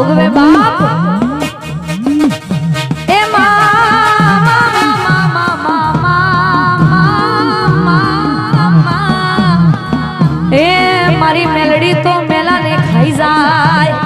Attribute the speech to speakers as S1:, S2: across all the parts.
S1: ભોગવે બાપ. એ મારી મેલડી તો મેલાને ખાઈ જાય.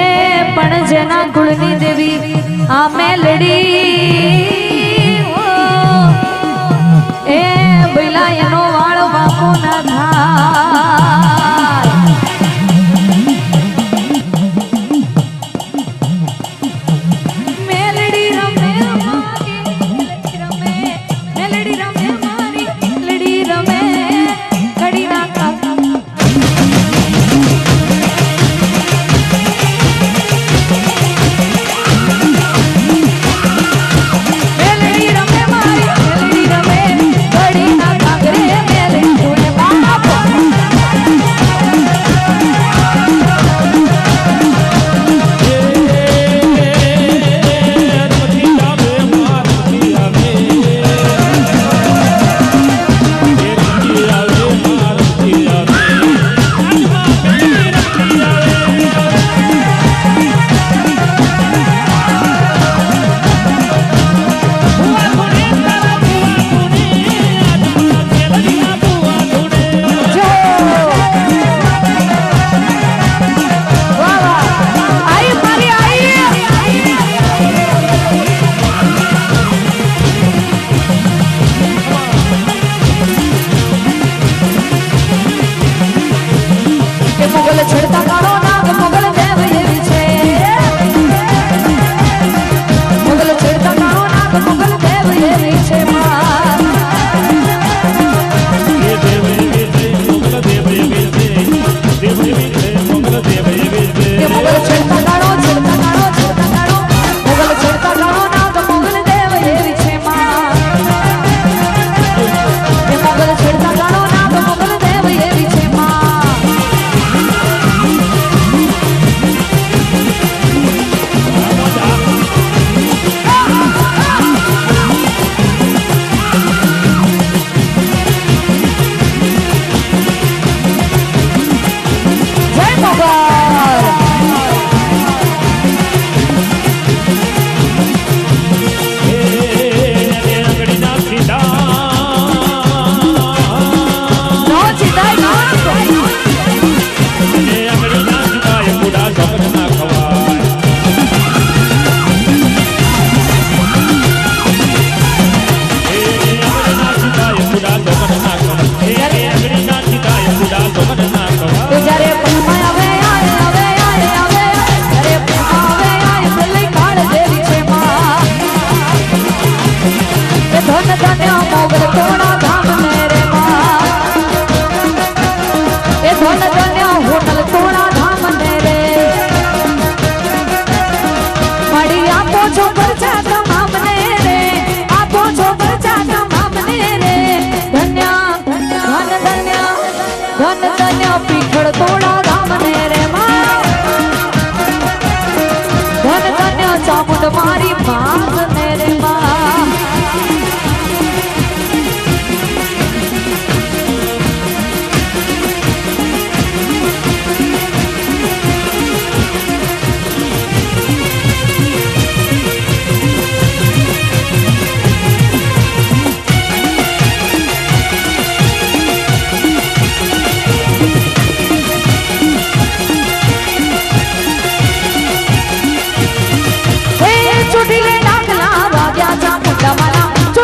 S1: એ પણ જેના ગુણની દેવી આ મેલડી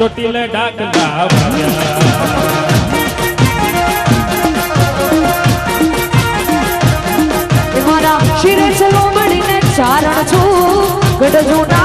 S1: ચોટીલ ડાકલા વાવ્યા શિરે ચલો મળીને ચારણ છું. ગઢ જૂના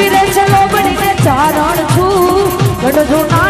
S2: શિરે ચલો બનીને ચારણ છું. ગઢ
S1: જો ના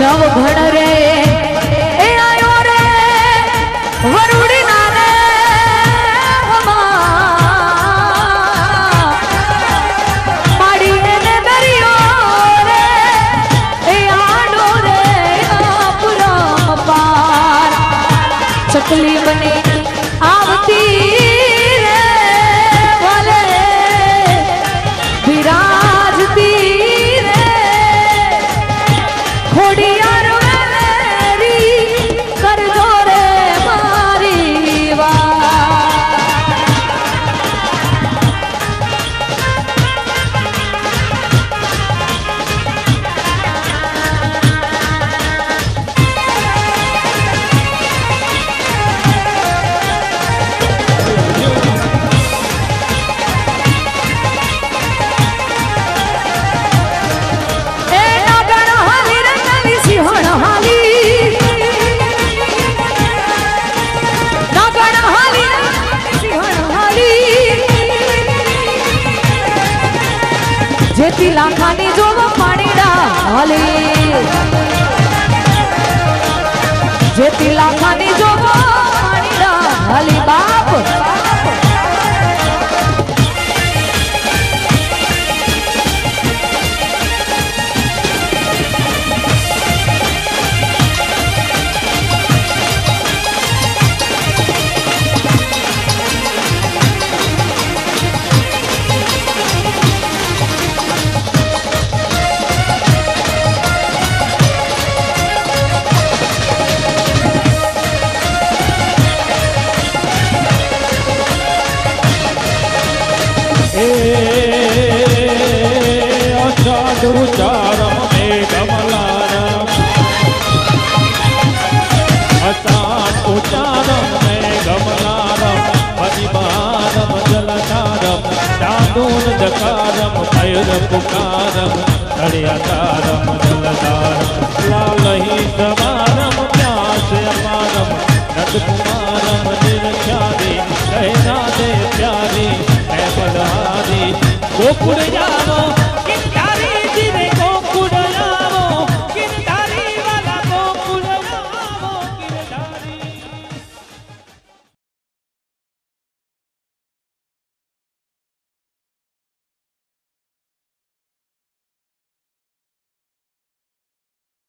S2: નવઘણ રે, એ આયો રે, વરુડી ના રે માડીને દરિયો રે, એ આડો રે આપુરા પાર.
S1: ચકલી બની આવતી જેથી લાખાની જોવો પાણીડા હાલી. જેથી લાખાની જોવો પાણીડા હાલી બાપ.
S3: અષાઢ ઉચારમ મેઘમલારમ અષાઢ ઉચારમ મેઘમલારમ પરિવારમ જલધારમ ચાંદોન જકારમ ભૈર પુકારમ હરિયાતારમ જલધારમ લાલહી સમારમ પ્યાસ અમારમ નટકુમારમ નિરખ્યારી કહેના દે પ્યારી હે બલહારી ગોકુળ યા